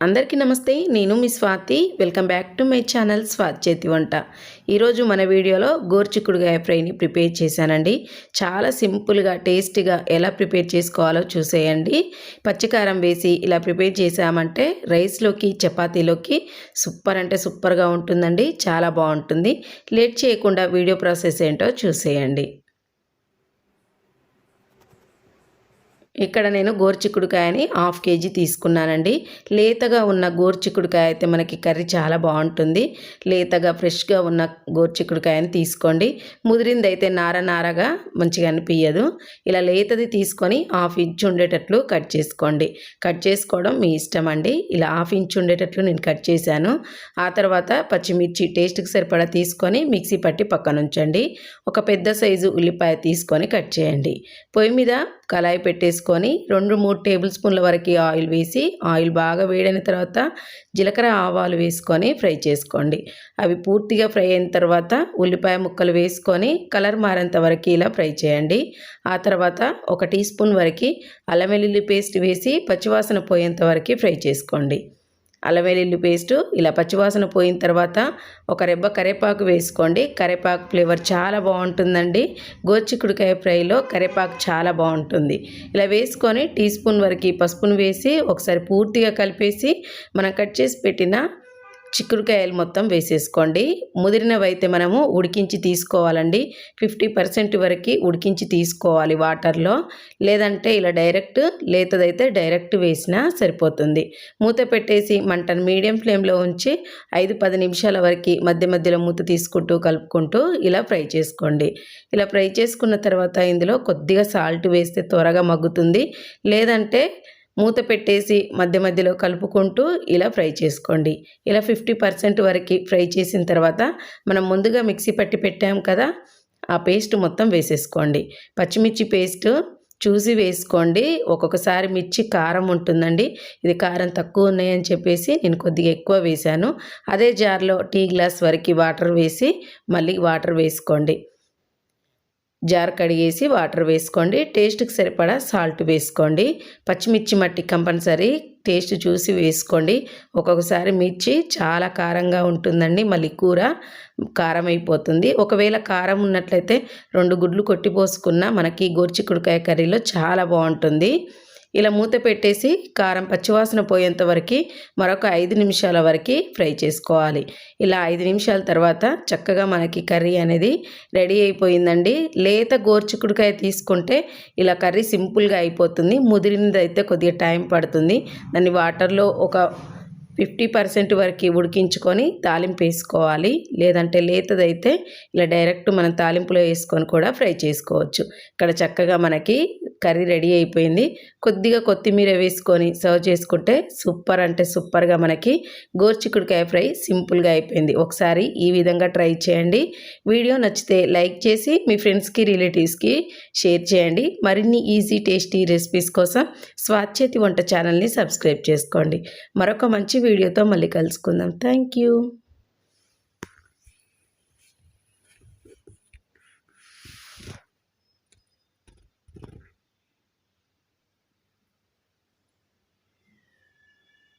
అందరికీ నమస్తే నేను మీ Swathi. Welcome back to my channel Swathi చేతి వంట ఈరోజు మన వీడియోలో గోర్చిక్కుడుగాయ ఫ్రైని ప్రిపేర్ చేశానండి. చాలా సింపుల్గా టేస్టీగా ఎలా ప్రిపేర్ చేసుకోవాలో చూసేయండి. పచ్చికారం వేసి ఇలా ప్రిపేర్ చేసామంటే రైస్లోకి చపాతీలోకి సూపర్ అంటే సూపర్గా ఉంటుందండి. చాలా బాగుంటుంది. లేట్ చేయకుండా వీడియో ప్రాసెస్ ఏంటో చూసేయండి. ఇక్కడ నేను గోర్చిక్కుడుకాయని హాఫ్ కేజీ తీసుకున్నానండి. లేతగా ఉన్న గోర్చిక్కుడుకాయ అయితే మనకి కర్రీ చాలా బాగుంటుంది. లేతగా ఫ్రెష్గా ఉన్న గోర్చిక్కుడుకాయని తీసుకోండి. ముదిరింది అయితే నార నారగా మంచిగా అనిపించదు ఇలా లేతది తీసుకొని హాఫ్ ఇంచ్ ఉండేటట్లు కట్ చేసుకోండి. కట్ చేసుకోవడం మీ ఇష్టం అండి. ఇలా హాఫ్ ఇంచ్ ఉండేటట్లు నేను కట్ చేశాను. ఆ తర్వాత పచ్చిమిర్చి టేస్ట్కి సరిపడా తీసుకొని మిక్సీ పట్టి పక్కన ఉంచండి ఒక పెద్ద సైజు ఉల్లిపాయ తీసుకొని కట్ చేయండి. పొయ్యి మీద కళాయి పెట్టేసుకొని వేసుకొని రెండు మూడు టేబుల్ స్పూన్ల వరకు ఆయిల్ వేసి ఆయిల్ బాగా వేడైన తర్వాత జీలకర్ర ఆవాలు వేసుకొని ఫ్రై చేసుకోండి. అవి పూర్తిగా ఫ్రై అయిన తర్వాత ఉల్లిపాయ ముక్కలు వేసుకొని కలర్ మారేంత వరకు ఇలా ఫ్రై చేయండి. ఆ తర్వాత ఒక టీ స్పూన్ వరకు అల్లం వెల్లుల్లి పేస్ట్ వేసి పచ్చివాసన పోయేంత వరకు ఫ్రై చేసుకోండి. అల్లం వెల్లుల్లి పేస్ట్ ఇలా పచ్చివాసన పోయిన తర్వాత ఒక రెబ్బ కరేపాకు వేసుకోండి. కరేపాకు ఫ్లేవర్ చాలా బాగుంటుందండి. గోచిక్కుడికాయ ఫ్రైలో కరేపాకు చాలా బాగుంటుంది. ఇలా వేసుకొని టీ స్పూన్ వరకు పసుపును వేసి ఒకసారి పూర్తిగా కలిపేసి మనం కట్ చేసి పెట్టిన చిక్కుడుకాయలు మొత్తం వేసేసుకోండి. ముదిరినవి అయితే మనము ఉడికించి తీసుకోవాలండి. ఫిఫ్టీ పర్సెంట్ వరకు ఉడికించి తీసుకోవాలి వాటర్లో. లేదంటే ఇలా డైరెక్ట్ లేతదైతే డైరెక్ట్ వేసినా సరిపోతుంది. మూత పెట్టేసి మంటను మీడియం ఫ్లేమ్లో ఉంచి ఐదు పది నిమిషాల వరకు మధ్య మధ్యలో మూత తీసుకుంటూ కలుపుకుంటూ ఇలా ఫ్రై చేసుకోండి. ఇలా ఫ్రై చేసుకున్న తర్వాత ఇందులో కొద్దిగా సాల్ట్ వేస్తే త్వరగా మగ్గుతుంది. లేదంటే మూత పెట్టేసి మధ్య మధ్యలో కలుపుకుంటూ ఇలా ఫ్రై చేసుకోండి. ఇలా ఫిఫ్టీ పర్సెంట్ వరకు ఫ్రై చేసిన తర్వాత మనం ముందుగా మిక్సీ పట్టి పెట్టాం కదా ఆ పేస్ట్ మొత్తం వేసేసుకోండి. పచ్చిమిర్చి పేస్ట్ చూసి వేసుకోండి. ఒక్కొక్కసారి మిర్చి కారం ఉంటుందండి. ఇది కారం తక్కువ ఉన్నాయని చెప్పేసి నేను కొద్దిగా ఎక్కువ వేశాను. అదే జార్లో టీ గ్లాస్ వరకు వాటర్ వేసి మళ్ళీ వాటర్ వేసుకోండి. జార్ కడిగేసి వాటర్ వేసుకోండి. టేస్ట్కి సరిపడా సాల్ట్ వేసుకోండి. పచ్చిమిర్చి మట్టి కంపల్సరీ టేస్ట్ చూసి వేసుకోండి. ఒక్కొక్కసారి మిర్చి చాలా కారంగా ఉంటుందండి. మళ్ళీ కూర కారం అయిపోతుంది ఒకవేళ కారం ఉన్నట్లయితే రెండు గుడ్లు కొట్టి పోసుకున్న మనకి గోర్చికుడికాయ కర్రీలో చాలా బాగుంటుంది. ఇలా మూత పెట్టేసి కారం పచ్చివాసన పోయేంత వరకు మరొక ఐదు నిమిషాల వరకు ఫ్రై చేసుకోవాలి. ఇలా ఐదు నిమిషాల తర్వాత చక్కగా మనకి కర్రీ అనేది రెడీ అయిపోయిందండి. లేత గోర్చుకుడికాయ తీసుకుంటే ఇలా కర్రీ సింపుల్గా అయిపోతుంది. ముదిరినది అయితే కొద్దిగా టైం పడుతుంది. దాన్ని వాటర్లో ఒక ఫిఫ్టీ పర్సెంట్ వరకు ఉడికించుకొని తాలింపు వేసుకోవాలి. లేదంటే లేతదైతే ఇలా డైరెక్ట్ మనం తాలింపులో వేసుకొని కూడా ఫ్రై చేసుకోవచ్చు. ఇక్కడ చక్కగా మనకి కర్రీ రెడీ అయిపోయింది. కొద్దిగా కొత్తిమీర వేసుకొని సర్వ్ చేసుకుంటే సూపర్ అంటే సూపర్గా మనకి గోర్చిక్కుడికాయ ఫ్రై సింపుల్గా అయిపోయింది. ఒకసారి ఈ విధంగా ట్రై చేయండి. వీడియో నచ్చితే లైక్ చేసి మీ ఫ్రెండ్స్కి రిలేటివ్స్కి షేర్ చేయండి. మరిన్ని ఈజీ టేస్టీ రెసిపీస్ కోసం స్వాచ్చేతి వంట ఛానల్ని సబ్స్క్రైబ్ చేసుకోండి. మరొక మంచి వీడియోతో మళ్ళీ కలుసుకుందాం. Thank you.